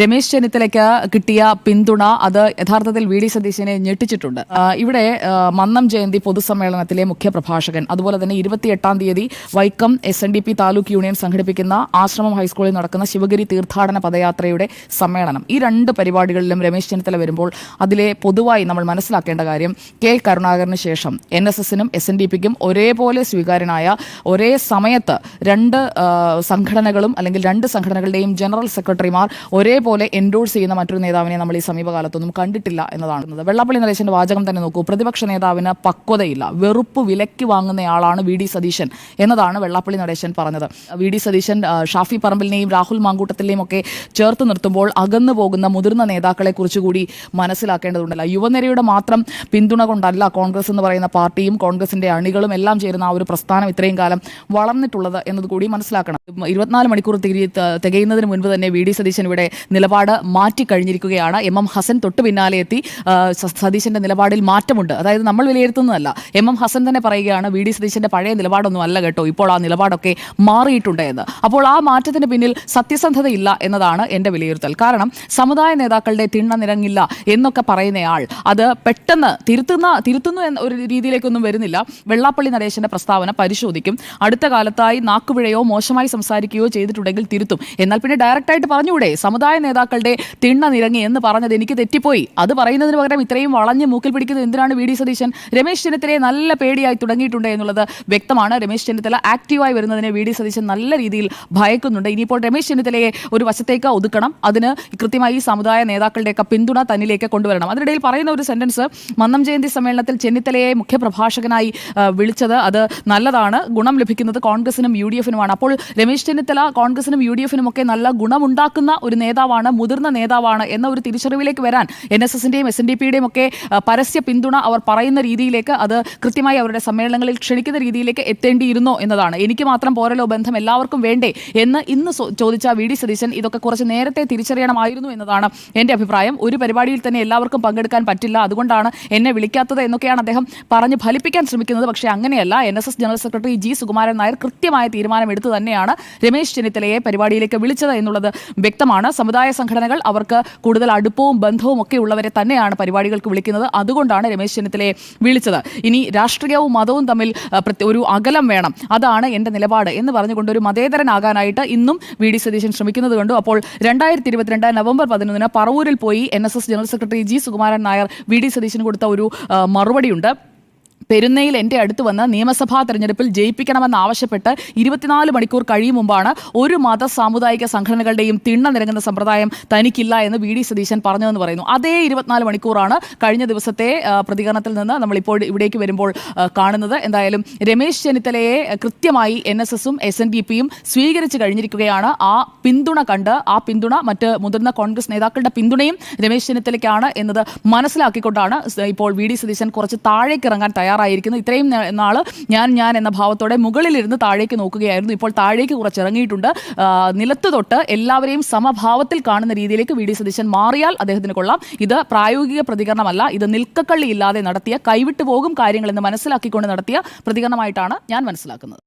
രമേശ് ചെന്നിത്തലയ്ക്ക് കിട്ടിയ പിന്തുണ അത് യഥാർത്ഥത്തിൽ വി ഡി സതീശനെ ഞെട്ടിച്ചിട്ടുണ്ട്. ഇവിടെ മന്നം ജയന്തി പൊതുസമ്മേളനത്തിലെ മുഖ്യപ്രഭാഷകൻ അതുപോലെ തന്നെ ഇരുപത്തിയെട്ടാം തീയതി Vaikom S N D P taluk union സംഘടിപ്പിക്കുന്ന ആശ്രമം ഹൈസ്കൂളിൽ നടക്കുന്ന ശിവഗിരി തീർത്ഥാടന പദയാത്രയുടെ സമ്മേളനം. ഈ രണ്ട് പരിപാടികളിലും രമേശ് ചെന്നിത്തല വരുമ്പോൾ അതിലെ പൊതുവായി നമ്മൾ മനസ്സിലാക്കേണ്ട കാര്യം കെ കരുണാകരന് ശേഷം എൻ എസ് എസിനും എസ് എൻ ഡി പിക്കും ഒരേപോലെ സ്വീകാര്യനായ ഒരേ സമയത്ത് രണ്ട് സംഘടനകളും അല്ലെങ്കിൽ രണ്ട് സംഘടനകളുടെയും ജനറൽ സെക്രട്ടറിമാർ ഒരേപോലെ എൻഡോഴ്സ് ചെയ്യുന്ന മറ്റൊരു നേതാവിനെ നമ്മൾ ഈ സമീപകാലത്തൊന്നും കണ്ടിട്ടില്ല എന്നതാണ് വെള്ളാപ്പള്ളി നരേശന്റെ വാചകം തന്നെ നോക്കൂ. പ്രതിപക്ഷ നേതാവിന് പക്വതയില്ല. വെറുപ്പ് വിലയ്ക്ക് വാങ്ങുന്നയാളാണ് വി ഡി സതീശൻ എന്നതാണ് വെള്ളാപ്പള്ളി നടേശൻ പറഞ്ഞത്. വി ഡി സതീശൻ ഷാഫി പറമ്പിലിനെയും രാഹുൽ മാങ്കൂട്ടത്തിലെയും ഒക്കെ ചേർത്ത് നിർത്തുമ്പോൾ അകന്നു പോകുന്ന മുതിർന്ന നേതാക്കളെ കുറിച്ചുകൂടി മനസ്സിലാക്കേണ്ടതുണ്ടല്ല. യുവനിരയുടെ മാത്രം പിന്തുണ കൊണ്ടല്ല കോൺഗ്രസ് എന്ന് പറയുന്ന പാർട്ടിയും കോൺഗ്രസിന്റെ അണികളും എല്ലാം ചേരുന്ന ആ ഒരു പ്രസ്ഥാനം ഇത്രയും കാലം വളർന്നിട്ടുള്ളത് എന്നതുകൂടി മനസ്സിലാക്കണം. ഇരുപത്തിനാല് മണിക്കൂർ തികയുന്നതിന് മുൻപ് തന്നെ വി ഡി സതീശൻ ഇവിടെ നിലപാട് മാറ്റിക്കഴിഞ്ഞിരിക്കുകയാണ്. എം എം ഹസൻ തൊട്ടു പിന്നാലെ എത്തി. സതീശന്റെ നിലപാടിൽ മാറ്റമുണ്ട്. അതായത് നമ്മൾ വിലയിരുത്തുന്നതല്ല. എം എം ഹസൻ തന്നെ പറയുകയാണ് വി ഡി സതീശന്റെ പഴയ നിലപാടൊന്നും അല്ല കേട്ടോ. ഇപ്പോൾ ആ നിലപാടൊക്കെ മാറിയിട്ടുണ്ട് എന്ന്. അപ്പോൾ ആ മാറ്റത്തിന് പിന്നിൽ സത്യസന്ധതയില്ല എന്നതാണ് എന്റെ വിലയിരുത്തൽ. കാരണം സമുദായ നേതാക്കളുടെ തിണ്ണ നിരങ്ങില്ല എന്നൊക്കെ പറയുന്നയാൾ അത് പെട്ടെന്ന് തിരുത്തുന്ന തിരുത്തുന്നു എന്ന ഒരു രീതിയിലേക്കൊന്നും വരുന്നില്ല. വെള്ളാപ്പള്ളി നടേശന്റെ പ്രസ്താവന പരിശോധിക്കും. അടുത്ത കാലത്തായി നാക്കുപിഴയോ മോശമായി സംസാരിക്കുകയോ ചെയ്തിട്ടുണ്ടെങ്കിൽ തിരുത്തും. എന്നാൽ പിന്നെ ഡയറക്റ്റായിട്ട് പറഞ്ഞുകൂടെ? സമുദായ നേതാക്കളുടെ തിണ്ണ നിരങ്ങി എന്ന് പറഞ്ഞത് എനിക്ക് തെറ്റിപ്പോയി. അത് പറയുന്നതിന് പകരം ഇത്രയും വളഞ്ഞ് മൂക്കിൽ പിടിക്കുന്നത് എന്തിനാണ് വി ഡി സതീശൻ? രമേശ് ചെന്നിത്തലയെ നല്ല പേടിയായി തുടങ്ങിയിട്ടുണ്ട് എന്നുള്ളത് വ്യക്തമാണ്. രമേശ് ചെന്നിത്തല ആക്റ്റീവായി വരുന്നതിനെ വി ഡി സതീശൻ നല്ല രീതിയിൽ ഭയക്കുന്നുണ്ട്. ഇനിയിപ്പോൾ രമേശ് ചെന്നിത്തലയെ ഒരു വശത്തേക്ക് ഒതുക്കണം. അതിന് കൃത്യമായി ഈ സമുദായ നേതാക്കളുടെയൊക്കെ പിന്തുണ തന്നിലേക്ക് കൊണ്ടുവരണം. അതിനിടയിൽ പറയുന്ന ഒരു സെന്റൻസ് മന്നം ജയന്തി സമ്മേളനത്തിൽ ചെന്നിത്തലയെ മുഖ്യപ്രഭാഷകനായി വിളിച്ചത് അത് നല്ലതാണ്. ഗുണം ലഭിക്കുന്നത് കോൺഗ്രസിനും യു ഡി എഫിനുമാണ്. അപ്പോൾ രമേശ് ചെന്നിത്തല കോൺഗ്രസിനും യു ഡി എഫിനും ഒക്കെ നല്ല ഗുണമുണ്ടാക്കുന്ന ഒരു നേതാവാണ് മുതിർന്ന നേതാവാണ് എന്ന ഒരു തിരിച്ചറിവിലേക്ക് വരാൻ എൻ എസ് എസിന്റെയും എസ് എൻ ഡി പിയുടെയും ഒക്കെ പരസ്യ പിന്തുണ അവർ പറയുന്ന രീതിയിലേക്ക് അത് കൃത്യമായി അവരുടെ സമ്മേളനങ്ങളിൽ ക്ഷണിക്കുന്ന രീതിയിലേക്ക് എത്തേണ്ടിയിരുന്നോ എന്നതാണ്. എനിക്ക് മാത്രം പോരലോ ബന്ധം എല്ലാവർക്കും വേണ്ടേ എന്ന് ഇന്ന് ചോദിച്ച വി ഡി സതീശൻ ഇതൊക്കെ കുറച്ച് നേരത്തെ തിരിച്ചറിയണമായിരുന്നു എന്നതാണ് എന്റെ അഭിപ്രായം. ഒരു പരിപാടിയിൽ തന്നെ എല്ലാവർക്കും പങ്കെടുക്കാൻ പറ്റില്ല. അതുകൊണ്ടാണ് എന്നെ വിളിക്കാത്തത് എന്നൊക്കെയാണ് അദ്ദേഹം പറഞ്ഞ് ഫലിപ്പിക്കാൻ ശ്രമിക്കുന്നത്. പക്ഷേ അങ്ങനെയല്ല. N S S general secretary G Sukumaran Nair കൃത്യമായ തീരുമാനമെടുത്തു തന്നെയാണ് രമേശ് ചെന്നിത്തലയെ പരിപാടിയിലേക്ക് വിളിച്ചത് എന്നുള്ളത് വ്യക്തമാണ്. സമുദായ സംഘടനകൾ അവർക്ക് കൂടുതൽ അടുപ്പവും ബന്ധവും ഒക്കെ ഉള്ളവരെ തന്നെയാണ് പരിപാടികൾക്ക് വിളിക്കുന്നത്. അതുകൊണ്ടാണ് രമേശ് ചെന്നിത്തലയെ വിളിച്ചത്. ഇനി രാഷ്ട്രീയവും മതവും തമ്മിൽ ഒരു അകലം വേണം. അതാണ് എന്റെ നിലപാട് എന്ന് പറഞ്ഞുകൊണ്ട് ഒരു മതേതരനാകാനായിട്ട് ഇന്നും വി ഡി സതീശൻ ശ്രമിക്കുന്നത് കണ്ടു. അപ്പോൾ രണ്ടായിരത്തി ഇരുപത്തിരണ്ട് നവംബർ പതിനൊന്നിന് പറവൂരിൽ പോയി N S S general secretary G Sukumaran Nair V D കൊടുത്ത ഒരു മറുപടിയുണ്ട്. പെരുന്നയിൽ എന്റെ അടുത്ത് വന്ന് നിയമസഭാ തെരഞ്ഞെടുപ്പിൽ ജയിപ്പിക്കണമെന്ന് ആവശ്യപ്പെട്ട് ഇരുപത്തിനാല് മണിക്കൂർ കഴിയും മുമ്പാണ് ഒരു മത സാമുദായിക സംഘടനകളുടെയും തിണ്ണ നിരങ്ങുന്ന സമ്പ്രദായം തനിക്കില്ല എന്ന് വി ഡി സതീശൻ പറഞ്ഞതെന്ന് പറയുന്നു. അതേ ഇരുപത്തിനാല് മണിക്കൂറാണ് കഴിഞ്ഞ ദിവസത്തെ പ്രതികരണത്തിൽ നിന്ന് നമ്മളിപ്പോൾ ഇവിടേക്ക് വരുമ്പോൾ കാണുന്നത്. എന്തായാലും രമേശ് ചെന്നിത്തലയെ കൃത്യമായി എൻ എസ് എസും എസ് എൻ ഡി പിയും സ്വീകരിച്ചു കഴിഞ്ഞിരിക്കുകയാണ്. ആ പിന്തുണ കണ്ട് ആ പിന്തുണ മറ്റ് മുതിർന്ന കോൺഗ്രസ് നേതാക്കളുടെ പിന്തുണയും രമേശ് ചെന്നിത്തലയ്ക്കാണ് എന്നത് മനസ്സിലാക്കിക്കൊണ്ടാണ് ഇപ്പോൾ വി ഡി സതീശൻ കുറച്ച് താഴേക്ക് ഇറങ്ങാൻ തയ്യാറായിരിക്കുന്നു. ഇത്രയും നാൾ ഞാൻ ഞാൻ എന്ന ഭാവത്തോടെ മുകളിലിരുന്ന് താഴേക്ക് നോക്കുകയായിരുന്നു. ഇപ്പോൾ താഴേക്ക് കുറച്ചിറങ്ങിയിട്ടുണ്ട്. നിലത്ത് തൊട്ട് എല്ലാവരെയും സമഭാവത്തിൽ കാണുന്ന രീതിയിലേക്ക് വി ഡി സതീശൻ മാറിയാൽ അദ്ദേഹത്തിന് കൊള്ളാം. ഇത് പ്രായോഗിക പ്രതികരണമല്ല. ഇത് നിൽക്കക്കള്ളി ഇല്ലാതെ നടത്തിയ കൈവിട്ടു പോകും കാര്യങ്ങളെന്ന് മനസ്സിലാക്കിക്കൊണ്ട് നടത്തിയ പ്രതികരണമായിട്ടാണ് ഞാൻ മനസ്സിലാക്കുന്നത്.